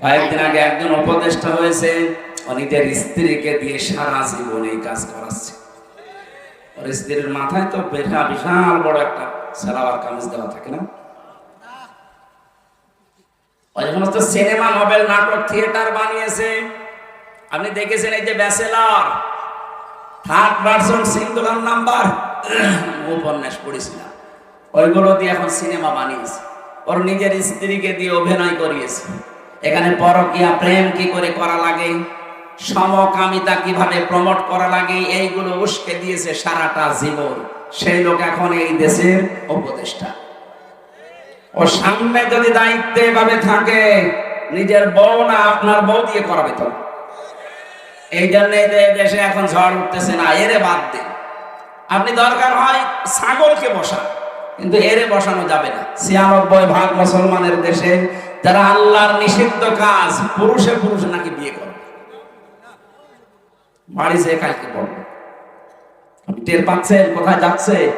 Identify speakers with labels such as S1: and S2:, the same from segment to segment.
S1: কয়েকদিন আগে একজন উপদেষ্টা হয়েছে নিজের স্ত্রীকে দিয়ে সারা জীবন এই কাজ করাচ্ছে। ওর স্ত্রীর মাথায় তো বেঠা বিশাল বড় একটা সালাওয়ার কামিজ দেওয়া থাকে না? ওই সমস্ত সিনেমা, নোবেল, নাটক, থিয়েটার বানিয়েছে। আপনি দেখেছেন এই যে bachelor? Third person singular number. উপন্যাস পড়েছিলাম। ওইগুলো দিয়ে এখন সিনেমা বানিয়েছে। ওর নিজের স্ত্রীকে দিয়ে অভিনয় করিয়েছে। এখানে পরকিয়া প্রেম কি করে করা লাগে? সমকামিতা কীভাবে প্রমোট করা লাগে? এইগুলো উস্কে দিয়েছে সারাটা জীবন। সেই লোক এখন এই দেশের উপদেষ্টা। ও সামনে যদি দায়িত্বে ভাবে থাকে, নিজের বউ না আপনার বউ দিয়ে করাবে তো? এই জন্য দেশে এখন ঝড় উঠতেছে না, এরে বাদ দিন আপনি দরকার হয় ছাগলকে বসান, কিন্তু এরে বসানো যাবে না। ছিয়ানব্বই ভাগ মুসলমানের দেশে যারা আল্লাহর নিষিদ্ধ কাজ, পুরুষে পুরুষ নাকি বিয়ে করে? বাড়ি যেয়ে কালকে আপনি টের পাচ্ছেন? কোথায় যাচ্ছে?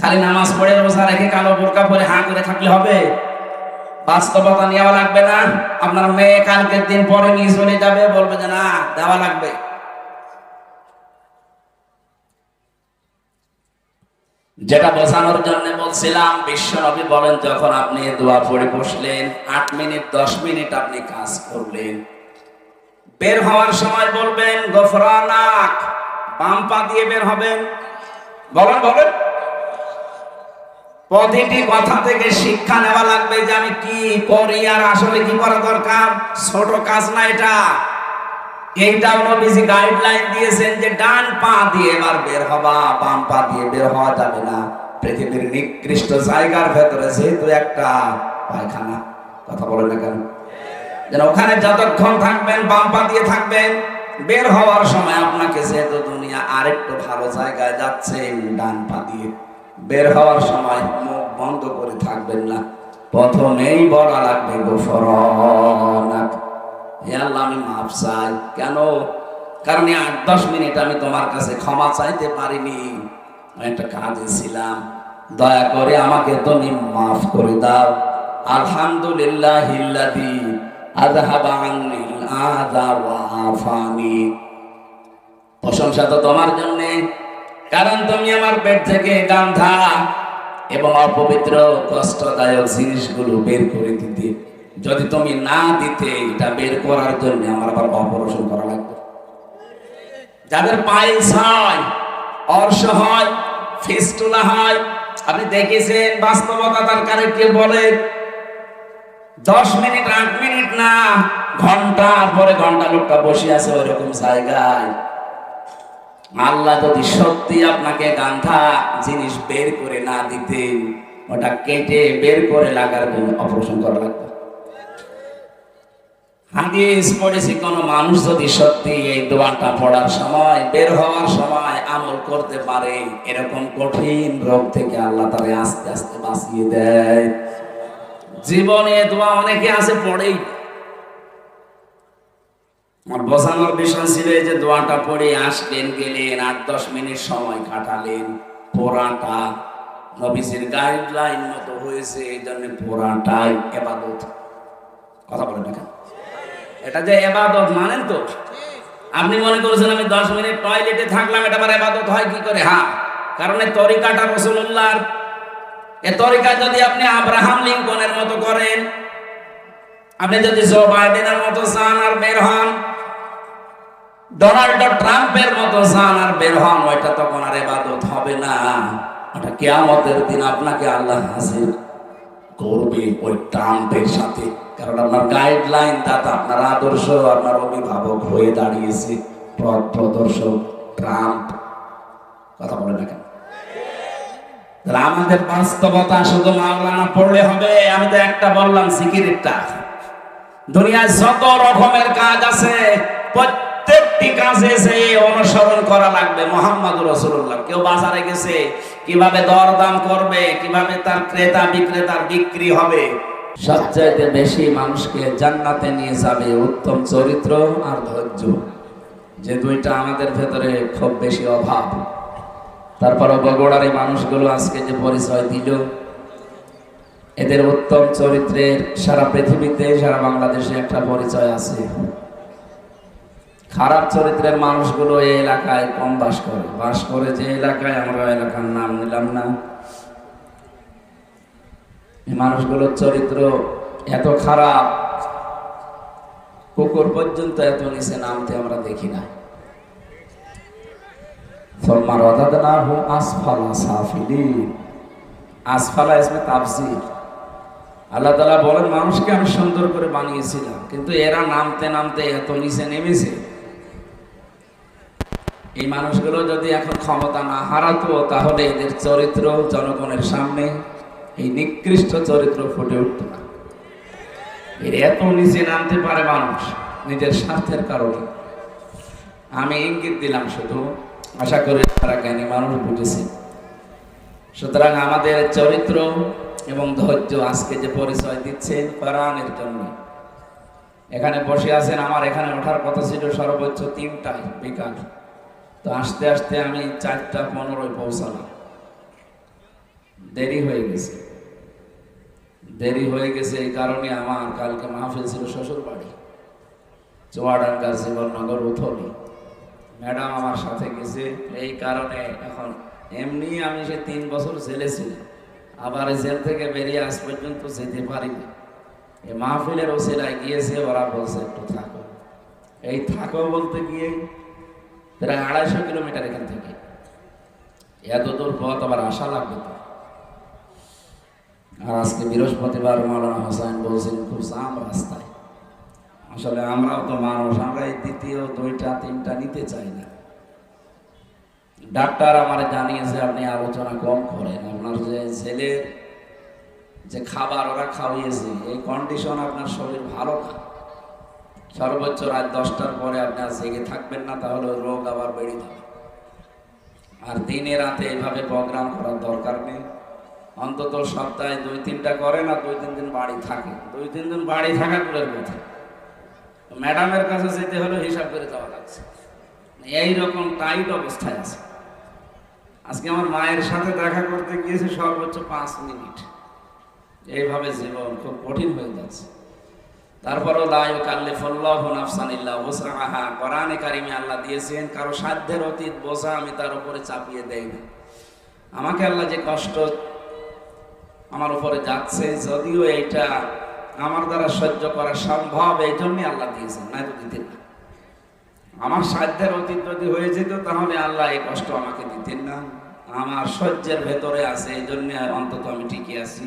S1: খালি নামাজ পড়ে রোজা রেখে কালো বোরকা পরে হাঁ করে থাকলে হবে। বাস্তবতা নেওয়া লাগবে না। আপনার মেয়ে কালকের দিন পরে নিয়ে চলে যাবে, বলবে যে না, দেওয়া লাগবে। যেটা বোঝানোর জন্য বলছিলাম, বিশ্ব নবী বলেন, যখন আপনি দোয়া পড়ে বসলেন, আট মিনিট, দশ মিনিট আপনি কাজ করলেন। বের হওয়ার সময় বলবেন গফরানাক বাম পা দিয়ে বের হবেন। বলেন বলেন। প্রতিটি কথা থেকে শিক্ষা নেওয়া লাগবে যে আমি কি করি আর আসলে কি করা দরকার। ছোট কাজ না এটা। এইটাও নবীজি গাইডলাইন দিয়েছেন যে ডান পা দিয়ে এবার বের হবা, বাম পা দিয়ে বের হওয়া যাবে না। পৃথিবীর নিকৃষ্ট জায়গার ভেতরে যেহেতু একটা পায়খানা, কথা বলেন না কেন? যেন ওখানে যতক্ষণ থাকবেন, বাম পা দিয়ে থাকবেন, বের হওয়ার সময় আপনাকে যেহেতু দুনিয়া আরেকটু ভালো জায়গায় যাচ্ছে, ডান পা দিয়ে বের হওয়ার সময় মুখ বন্ধ করে থাকবেন না। প্রথমেই বলা লাগবে গোফরনাক হে আমি মাপ চাই। কেন? কারণ আট দশ মিনিট আমি তোমার কাছে ক্ষমা চাইতে পারিনি। একটা কাজে ছিলাম। দয়া করে আমাকে তুমি মাফ করে দাও। আলহামদুলিল্লাহ হিল্লাদি প্রশংসা তো তোমার জন্য। কারণ তুমি আমার পেট থেকে গান্ধা এবং অপবিত্র, কষ্টদায়ক জিনিসগুলো বের করে দিতে যদি তুমি না দিতে, এটা বের করার জন্য আমার আবার অপারেশন করা লাগবে। যাদের পাইলস হয় অর্শ হয়, ফিস্টুলা হয়, আপনি দেখেছেন বাস্তবতা তার কারে কে বলে? দশ মিনিট, আট মিনিট না ঘণ্টা পরে ঘণ্টা লোকটা বসে আছে ওইরকম জায়গায়। আল্লাহ যদি সত্যি আপনাকে গান্ধা জিনিস বের করে না দিতেন, ওটা কেটে বের করে লাগার জন্য অপারেশন করা লাগবে। হাদিস পড়েছি কোন মানুষ যদি সত্যি এই দোয়াটা পড়ার সময়, বের হওয়ার সময় আমল করতে পারে, এরকম কঠিন রোগ থেকে আল্লাহ তারে আস্তে আস্তে বাঁচিয়ে দেয়। জীবনে দোয়া অনেকে আছে, পড়েই আমার বোঝানোর বিষয় ছিল যে দোয়াটা পড়ে আসলেন, গেলেন, আট দশ মিনিট সময় কাটালেন, পোড়াটা নবীজির গাইডলাইন মতো হয়েছে, এই জন্য পোড়াটাই এবাদত। কথা বলেন না? এটা যে এবাদত মানেন তো? আপনি মনে করেছেন আমি দশ মিনিট টয়লেটে থাকলাম, এটা আবার এবাদত হয় কি করে? হ্যাঁ। কারণ এই তরিকাটা রসুল্লাহর এ তরিকা যদি আপনি আব্রাহাম লিঙ্কনের মতো করেন, আপনি যদি জো বাইডেনের মতো চান আর বের হন, ডোনাল্ড ট্রাম্পের মতো চান আর বের হন, ওইটা তখন আর এবাদত হবে না। ওটা কেয়ামতের দিন আপনাকে আল্লাহ হাসির করবে ওই ট্রাম্পের সাথে। কারণ আপনার গাইডলাইন দাতা, আপনার আদর্শ, আপনার অভিভাবক হয়ে দাঁড়িয়েছে প্রদর্শক ট্রাম্প। কথা বলে না কেন? আমাদের বাস্তবতা শুধু পড়লে হবে, আমি তো একটা বললাম, সিকিরিটটা। দুনিয়ায় যত রকমের কাজ আছে, প্রত্যেকটি কাজে সে অনুসরণ করা লাগবে। মোহাম্মদ রসুল্লাহ কেউ বাজারে গেছে কীভাবে দরদাম করবে, কীভাবে তার ক্রেতা বিক্রেতার বিক্রি হবে। সবচাইতে বেশি মানুষকে জান্নাতে নিয়ে যাবে উত্তম চরিত্র আর ধৈর্য। যে দুইটা আমাদের ভেতরে খুব বেশি অভাব। তারপর বগুড়ার এই মানুষগুলো আজকে যে পরিচয় দিল, এদের উত্তম চরিত্রের সারা পৃথিবীতে, সারা বাংলাদেশে একটা পরিচয় আছে। খারাপ চরিত্রের মানুষগুলো এই এলাকায় কম বাস করে। বাস করে যে এলাকায়, আমরা এলাকার নাম নিলাম না। এই মানুষগুলোর চরিত্র এত খারাপ, কুকুর পর্যন্ত এত নিচে নামতে আমরা দেখি না। ফলমার অদাদনা হু আসফালা সাফিলিন। আসফালা তাফসির। আল্লাহ তালা বলেন, মানুষকে আমি সুন্দর করে বানিয়েছিলাম, কিন্তু এরা নামতে নামতে এত নিচে নেমেছে। এই মানুষগুলো যদি এখন ক্ষমতা না হারাতো, তাহলে এদের চরিত্র জনগণের সামনে এই নিকৃষ্ট চরিত্র ফুটে উঠত না। এর এত নিচে নামতে পারে মানুষ নিজের স্বার্থের কারণে। আমি ইঙ্গিত দিলাম শুধু, আশা করি তারা জ্ঞানী মানুষ বুঝেছে। সুতরাং আমাদের চরিত্র এবং ধৈর্য আজকে যে পরিচয় দিচ্ছে কোরআনের জন্য। এখানে বসে আছেন, আমার এখানে ওঠার কথা ছিল সর্বোচ্চ তিনটায় বিকাল। তো আসতে আসতে আমি চারটা পনেরোয় পৌঁছালাম। দেরি হয়ে গেছে। দেরি হয়ে গেছে এই কারণে আমার কালকে মাহফিল ছিল শ্বশুর বাড়ি চুয়াডাঙ্গা জীবননগর উথলি। ম্যাডাম আমার সাথে গেছে, এই কারণে এখন এমনি আমি সে তিন বছর জেলে ছিলাম। আবার জেল থেকে বেরিয়ে আজ পর্যন্ত যেতে পারিনি। এই মাহফিলের ওসিলায় গিয়েছে, ওরা বলছে একটু থাকো। এই থাকো বলতে গিয়ে প্রায় আড়াইশো কিলোমিটার এখান থেকে। এত দূর পথ আবার আশা লাগবে তো। আর আজকে বৃহস্পতিবার মৌলানা হোসেন বলছেন, খুব জাম রাস্তায়। আসলে আমরাও তো মানুষ, আমরা এই দ্বিতীয়, দুইটা, তিনটা নিতে চাই না। ডাক্তার আমার জানিয়েছে, আপনি আলোচনা কম করেন। আপনার যে ছেলের যে খাবার ওরা খাওয়িয়েছে, এই কন্ডিশন আপনার শরীর ভালো না। সর্বোচ্চ রাত দশটার পরে আপনি আর জেগে থাকবেন না, তাহলে রোগ আবার বেড়ে যাবে। আর দিনে রাতে এইভাবে প্রোগ্রাম করার দরকার নেই। অন্তত সপ্তাহে দুই তিনটা করেন আর দুই তিন দিন বাড়ি থাকে দুই তিন দিন বাড়ি থাকা দূরের কথা। ম্যাডামের কাছে যেতে হলে হিসাব করে যাওয়া লাগছে। এই রকম টাইট অবস্থায় আছে। আজকে আমার মায়ের সাথে দেখা করতে গিয়েছে সর্বোচ্চ পাঁচ মিনিট। এইভাবে জীবন খুব কঠিন হয়ে যাচ্ছে। তারপরও লাই কাল্লে ফল্লাহ নাফসানিল্লাহ ওসরাহা কোরআনে কারিমে আল্লাহ দিয়েছেন, কারও সাধ্যের অতীত বোঝা আমি তার উপরে চাপিয়ে দেই না। আমাকে আল্লাহ যে কষ্ট আমার উপরে যাচ্ছে, যদিও এইটা আমার দ্বারা সহ্য করা সম্ভব এই জন্যই আল্লাহ দিয়েছেন না তো দিতেন না। আমার সাধ্যের অতীত যদি হয়ে যেত, তাহলে আল্লাহ এই কষ্ট আমাকে দিতেন না। আমার সহ্যের ভেতরে আছে এই জন্য অন্তত আমি টিকে আছি।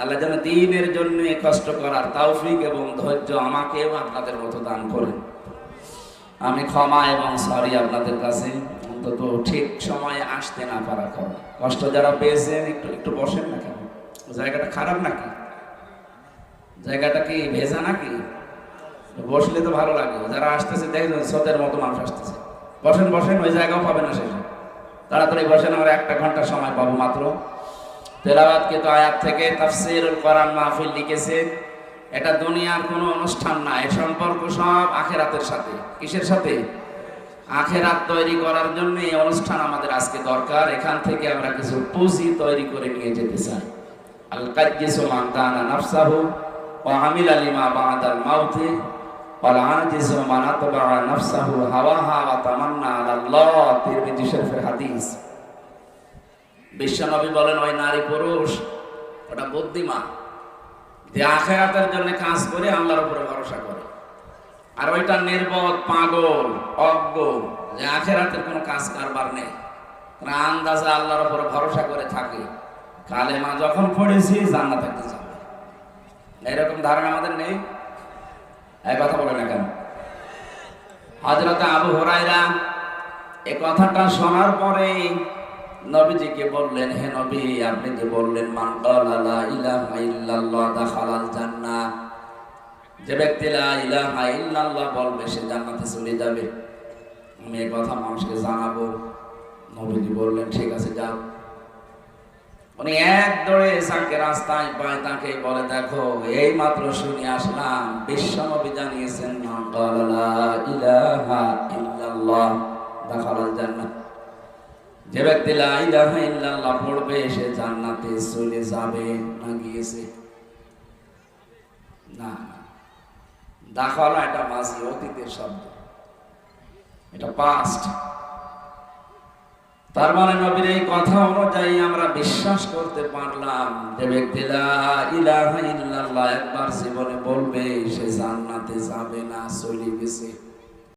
S1: আল্লাহ যেন দিনের জন্য কষ্ট করার তৌফিক এবং ধৈর্য আমাকেও আপনাদের মতো দান করেন। আমি ক্ষমা এবং সরি আপনাদের কাছে। অন্তত ঠিক সময়ে আসতে না পারা কারণ। কষ্ট যারা পেয়েছেন, একটু একটু বসেন না কেন? জায়গাটা খারাপ নাকি? জায়গাটা কি ভেজা নাকি? বসলে তো ভালো লাগে। যারা আসতেছে, দেখবেন স্রোতের মতো মানুষ আসতেছে। বসেন বসেন, ওই জায়গাও পাবেন না শেষে তাড়াতাড়ি বসেন, আমরা একটা ঘণ্টা সময় পাবো মাত্র। তেলাবাদ কিন্তু আয়াত থেকে তাফসিরুল কোরআন মাহফিল লিখেছে। এটা দুনিয়ার কোনো অনুষ্ঠান না, এ সম্পর্ক সব আখেরাতের সাথে। কিসের সাথে? আখেরাত তৈরি করার জন্য এই অনুষ্ঠান আমাদের আজকে দরকার। এখান থেকে আমরা কিছু পুঁজি তৈরি করে নিয়ে যেতে চাই। আল কাজ্জিসু মান দানা নাফসাহু ওয়া আমিলা লিমা বাদাল মাউতি ওয়াল আজিজু মান আতবা নাফসাহু হাওয়াহা ওয়া তামান্না আলাল্লাহ। তিরমিজি শরীফের হাদিস। বিশ্বনবী বলেন, ওই নারী পুরুষ, ওটা বুদ্ধিমান। যে আখেরাতের জন্য কাজ করে, আল্লাহর উপরে ভরসা করে। আর ওইটা নির্বোধ, পাগল, অজ্ঞ, যে আখেরাতের কোনো কাজ কারবার নেই। আন্দাজে আল্লাহর উপরে ভরসা করে থাকে। কালেমা যখন পড়েছি, জান্নাত থাকতে যাবে। এরকম ধারণা আমাদের নেই? এই কথা বলে না কেন? হজরত আবু হরাইরা এ কথাটা শোনার পরে নবীজিকে বললেন, হে নবী, আপনি যে বললেন জান্নাহ। যে ব্যক্তি বলবে, সে জান্নাতে চলে যাবে। আমি এই কথা মানুষকে জানাব। নবীজি বললেন, ঠিক আছে, যাও। উনি এক দৌড়ে সাকে রাস্তায় পায়, তাকে বলে, দেখো, এই মাত্র শুনে আসলাম, বিশ্ব নবী জানিয়েছেন ইলাহা ইল্লাল্লাহ দাখালাল জান্নাহ। যে ব্যক্তি লা ইল্লাল্লাহ পড়বে, সে জান্নাতে চলে যাবে। না গিয়েছে না না। এটা মাঝি অতীতের শব্দ। এটা পাস্ট তার মানে নবীর এই কথা অনুযায়ী আমরা বিশ্বাস করতে পারলাম যে ব্যক্তি ইলাহা ইল্লাল্লাহ একবার জীবনে বলবে, সে জান্নাতে যাবে না, চলে গেছে।